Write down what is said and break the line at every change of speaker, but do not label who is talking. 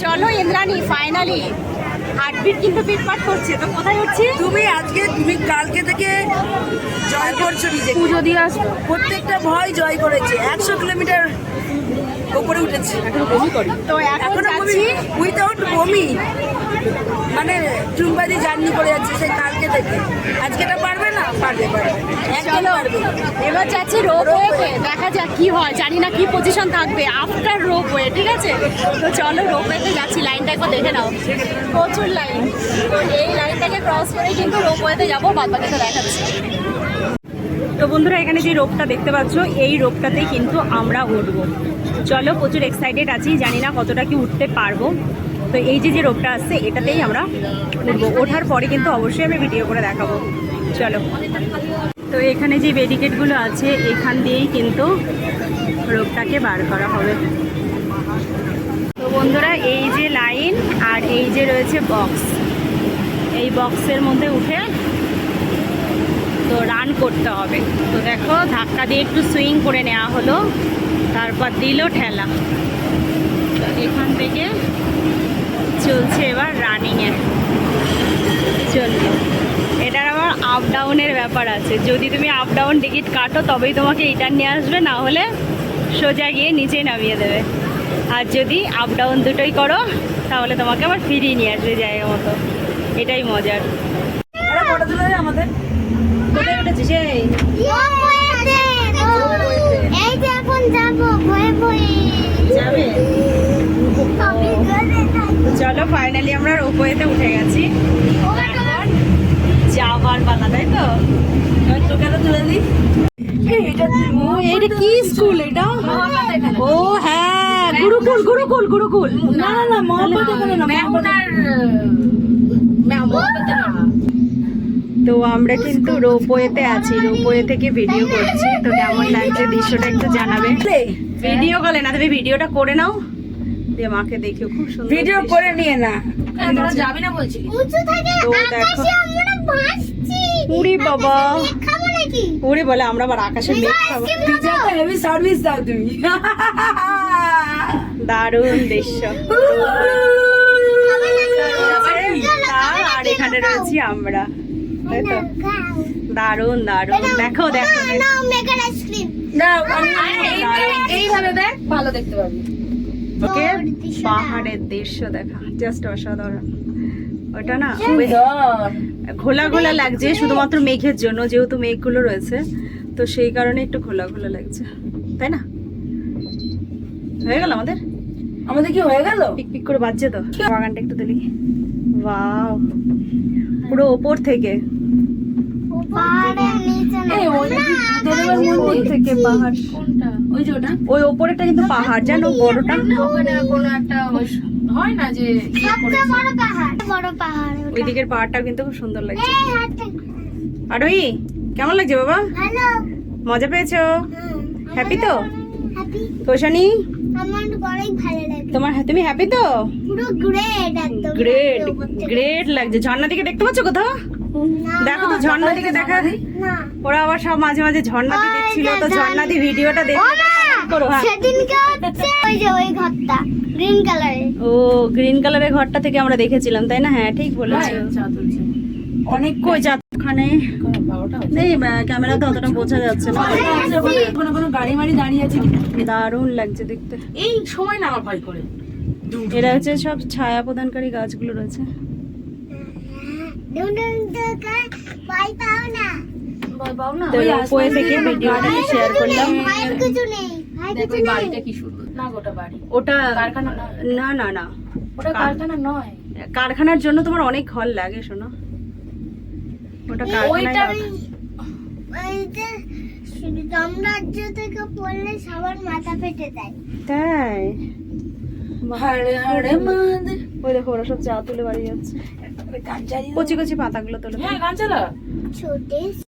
চলো Indrani finally heartbeat কিন্তু পিটপাট করছে তো কোথায় উঠছি
তুমি আজকে তুমি কালকে থেকে জয় করছ নিজে
পুজো দিয়ে আসব।
প্রত্যেকটা ভয় জয় করেছে। একশো কিলোমিটার উপরে উঠেছে।
তো এখন
বমি উইদাউট বমি। মানে চুম্বাদি জার্নি করে যাচ্ছে সেই কালকে থেকে। আজকে এটা পারবে
এবার যাচ্ছি রোপওয়েতে দেখা যাক কি হয় জানি না কি পজিশন থাকবে। আফটার রোপওয়ে ঠিক আছে? তো চলো রোপওয়েতে যাচ্ছি লাইনটা একবার দেখে নাও। প্রচুর লাইন তো এই লাইনটাকে ক্রস করে কিন্তু রোপওয়েতে যাব বাদ বাকিটা দেখাচ্ছি। তো বন্ধুরা এখানে যে রোপটা দেখতে পাচ্ছ এই রোপটাতেই কিন্তু আমরা উঠবো। চলো প্রচুর এক্সাইটেড আছি জানি না কতটা কি উঠতে পারব। তো এই যে যে রোপটা আসছে এটাতেই আমরা উঠবো। ওঠার পরে কিন্তু অবশ্যই আমি ভিডিও করে দেখাবো। চলো। তো এখানে যে ব্যারিকেডগুলো আছে, এখান দিয়েই কিন্তু রোগটাকে বার করা হবে। তো বন্ধুরা, এই যে লাইন আর এই যে রয়েছে বক্স এই বক্সের মধ্যে উঠে তো রান করতে হবে। তো দেখো, ধাক্কা দিয়ে একটু সুইং করে নেওয়া হলো, তারপর দিল ঠেলা। তো এখান থেকে চলছে এবার রানিংয়ে চলল এটার আবার আপ ডাউনের ব্যাপার আছে। যদি তুমি আপ ডাউন টিকিট কাটো তবেই তোমাকে রিটার্ন নিয়ে আসবে না হলে সোজা গিয়ে নিচে নামিয়ে দেবে। আর যদি আপ ডাউন দুটোই করো তাহলে তোমাকে আবার ফিরিয়ে নিয়ে আসবে জায়গা মতো। এটাই মজার।
আমাদের।
কোথায় এই।
যে এখন যাব ভয়ে ভয়ে
যাবে? চলো ফাইনালি আমরা রোপওয়েতে উঠে গেছি। পালা তাই তো?
এবার তুলে দিই। এটা
কি? স্কুল? এটা? ও হ্যাঁ গুরুকুল গুরুকুল গুরুকুল।
না না না এখানে
তো আমরা কিন্তু রোপওয়েতে আছি রোপওয়ে থেকে ভিডিও করছি। তো কেমন লাগছে দৃশ্যটা একটু জানাবে? ভিডিও কলে না তুমি ভিডিওটা করে নাও। দিয়ে মাকে দেখো খুব সুন্দর
ভিডিও করে নিয়ে না।
আমরা
উড়ি বাবা। উড়ি বলে আমরা আবার আকাশে মেঘ খাব।
হেভি সার্ভিস দাও তুমি।
দারুণ দৃশ্য। আর এখানে রয়েছি আমরা। দারুণ দারুণ। দেখো দেখো এইভাবে দেখ
ভালো দেখতে পাবি।
ওকে পাহাড়ের দৃশ্য দেখা। জাস্ট অসাধারণ। ওটা না ঘোলা ঘোলা লাগছে শুধুমাত্র মেঘের জন্য যেহেতু মেঘগুলো রয়েছে তো সেই কারণে একটু ঘোলা ঘোলা লাগছে। তাই না? হয়ে গেল আমাদের?
আমাদের কি হয়ে গেল?
পিক পিক করে বাজছে তো। বাগানটা একটু দিলি ওয়াও পুরো ওপর থেকে। থেকে পাহাড়।
ওই যে ওটা?
ওই ওপরেরটা কিন্তু পাহাড় জানো বড়টা?
ওখানে কোনো একটা হয় না যে
বড় পাহাড় বড় পাহাড়
ওই দিকের পাহাড়টাও কিন্তু খুব সুন্দর লাগছে। কেমন লাগছে বাবা?
ভালো।
মজা পেয়েছ? হ্যাপি তো?
হ্যাপি
কোশানি
আমার বড়ই ভালো লাগে।
তোমার তুমি হ্যাপি তো?
পুরো একদম।
গ্রেট গ্রেট লাগছে। ঝর্ণা দিকে দেখতে পাচ্ছ কোথাও? দেখো তো ঝর্ণা দিকে দেখা
না।
ওরা আবার সব মাঝে মাঝে ঝর্ণা দি
ওই
দেখছিল। তো ঝর্ণা
ঝর্ণা।
দি ভিডিওটা
ও
দেখে করো হ্যাঁ।
সেদিনকে হচ্ছে ওই যে ওই ঘরটা গ্রিন কালারের
ও গ্রিন কালারের ঘরটা থেকে আমরা দেখেছিলাম তাই না? হ্যাঁ ঠিক বলেছ।
অনেক
কই যা ওখানে ক্যামেরা তো অতটা বোঝা যাচ্ছে না।
কোনো কোনো গাড়ি দাঁড়িয়ে আছে
দারুণ লাগছে দেখতে।
এই সময় না আমার ভয় করে।
এরা হচ্ছে সব ছায়া প্রদানকারী গাছগুলো রয়েছে। তো রোপওয়ে থেকে ভিডিওটা শেয়ার করলাম
কিছু নেই। ভয় কিছু
কি সুন্দর। না গোটা বাড়ি।
ওটা
কারখানা না।
না না না।
ওটা কারখানা নয়।
কারখানার জন্য তোমার অনেক ঘর লাগে শোনো। ওটা কারখানায়
ওইটা-
না।
ওই সাম্রাজ্য থেকে পড়লে সবার মাথা ফেটে যায়।
তাই?
হাড়ে হাড়ে মাদে।
ওই দেখো ওরা সব চা তুলে বাড়ি যাচ্ছে। কচি কচি পাতাগুলো তোলে।
হ্যাঁ গান চালা।